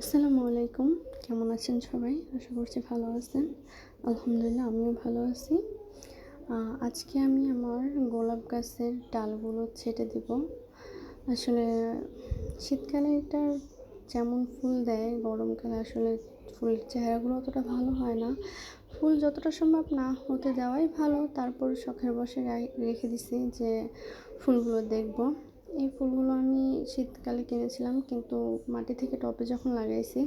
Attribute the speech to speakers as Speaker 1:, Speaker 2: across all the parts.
Speaker 1: আসসালামু আলাইকুম। কেমন আছেন সবাই? আশা করছি ভালো আছেন। আলহামদুলিল্লাহ, আমিও ভালো আছি। আজকে আমি আমার গোলাপ গাছের ডালগুলো ছেটে দিব। আসলে শীতকালে এটা যেমন ফুল দেয়, গরমকালে আসলে ফুলের চেহারাগুলো অতটা ভালো হয় না। ফুল যতটা সম্ভব না হতে দেওয়াই ভালো। তারপর শখের বসে রেখে দিছি যে ফুলগুলো দেখব। এই ফুলগুলো আমি শীতকালে কিনেছিলাম, কিন্তু মাটি থেকে টবে যখন লাগাইছি,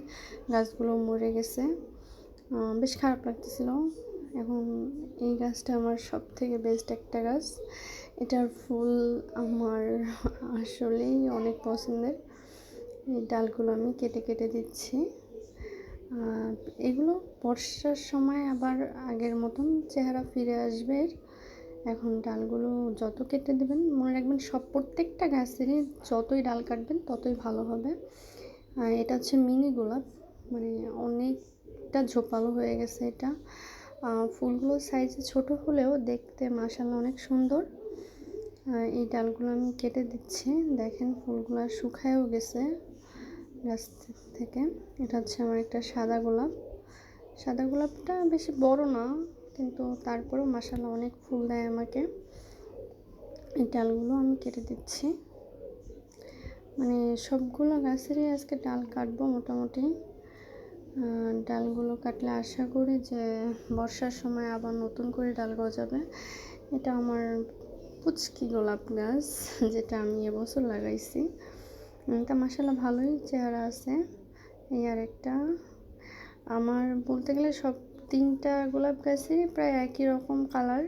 Speaker 1: গাছগুলো মরে গেছে। বেশ খারাপ লাগতেছিল। এখন এই গাছটা আমার সব থেকে বেস্ট একটা গাছ। এটার ফুল আমার আসলেই অনেক পছন্দের। এই ডালগুলো আমি কেটে কেটে দিচ্ছি। এগুলো বর্ষার সময় আবার আগের মতন চেহারা ফিরে আসবে। এখন ডালগুলো যত কেটে দেবেন, মনে রাখবেন সব প্রত্যেকটা গাছেরই যতই ডাল কাটবেন ততই ভালো হবে। এটা হচ্ছে মিনি গোলাপ মানে অনেকটা ঝোপালো হয়ে গেছে এটা। ফুলগুলো সাইজে ছোট হলেও দেখতে মাসাল্লাহ অনেক সুন্দর। এই ডালগুলো আমি কেটে দিচ্ছি। দেখেন ফুলগুলো শুকায়ও গেছে গাছ থেকে। এটা হচ্ছে আমার একটা সাদা গোলাপ। সাদা গোলাপটা বেশি বড় না কিন্তু তারপরেও মাসাল্লাহ অনেক ফুল দেয় আমাকে। এই ডালগুলো আমি কেটে দিচ্ছি। মানে সবগুলো গাছেরই আজকে ডাল কাটবো মোটামুটি। ডালগুলো কাটলে আশা করি যে বর্ষার সময় আবার নতুন করে ডাল গজাবে। এটা আমার পুচকি গোলাপ গাছ যেটা আমি এবছর লাগাইছি। তা মাসাল্লাহ ভালোই চেহারা আছে। এই আর একটা আমার বলতে গেলে সব তিনটা গোলাপ গাছেরই প্রায় একই রকম কালার।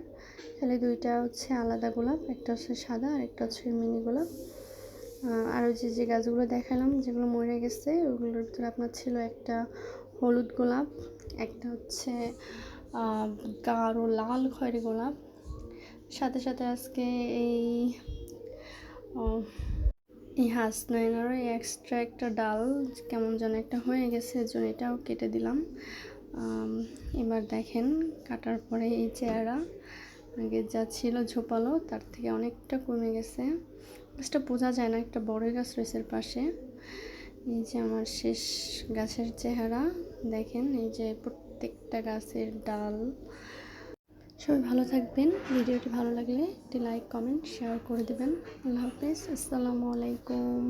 Speaker 1: খালি দুইটা হচ্ছে আলাদা গোলাপ, একটা হচ্ছে সাদা আর একটা হচ্ছে মিনি গোলাপ। আর যে যে গাছগুলো দেখালাম, যেগুলো মরে গেছে, ওগুলোর ভিতরে আপনার ছিল একটা হলুদ গোলাপ, একটা হচ্ছে গাঢ় লাল খয়েরি গোলাপ। সাথে সাথে আজকে এই এই হাঁস নয়নারও এক্সট্রা একটা ডাল, কেমন যেন একটা হয়ে গেছে জন্য এটাও কেটে দিলাম। এবার দেখেন কাটার পরে এই চেহারা। আগে যা ছিল ঝোপালো, তার থেকে অনেকটা কমে গেছে। গাছটা বোঝা যায় না, একটা বড় গাছ রয়েছে পাশে। এই যে আমার শেষ গাছের চেহারা, দেখেন এই যে প্রত্যেকটা গাছের ডাল। সবাই ভালো থাকবেন, ভিডিওটি ভালো লাগলে একটি লাইক কমেন্ট শেয়ার করে দেবেন। আল্লাহ হাফিজ, আসসালামু আলাইকুম।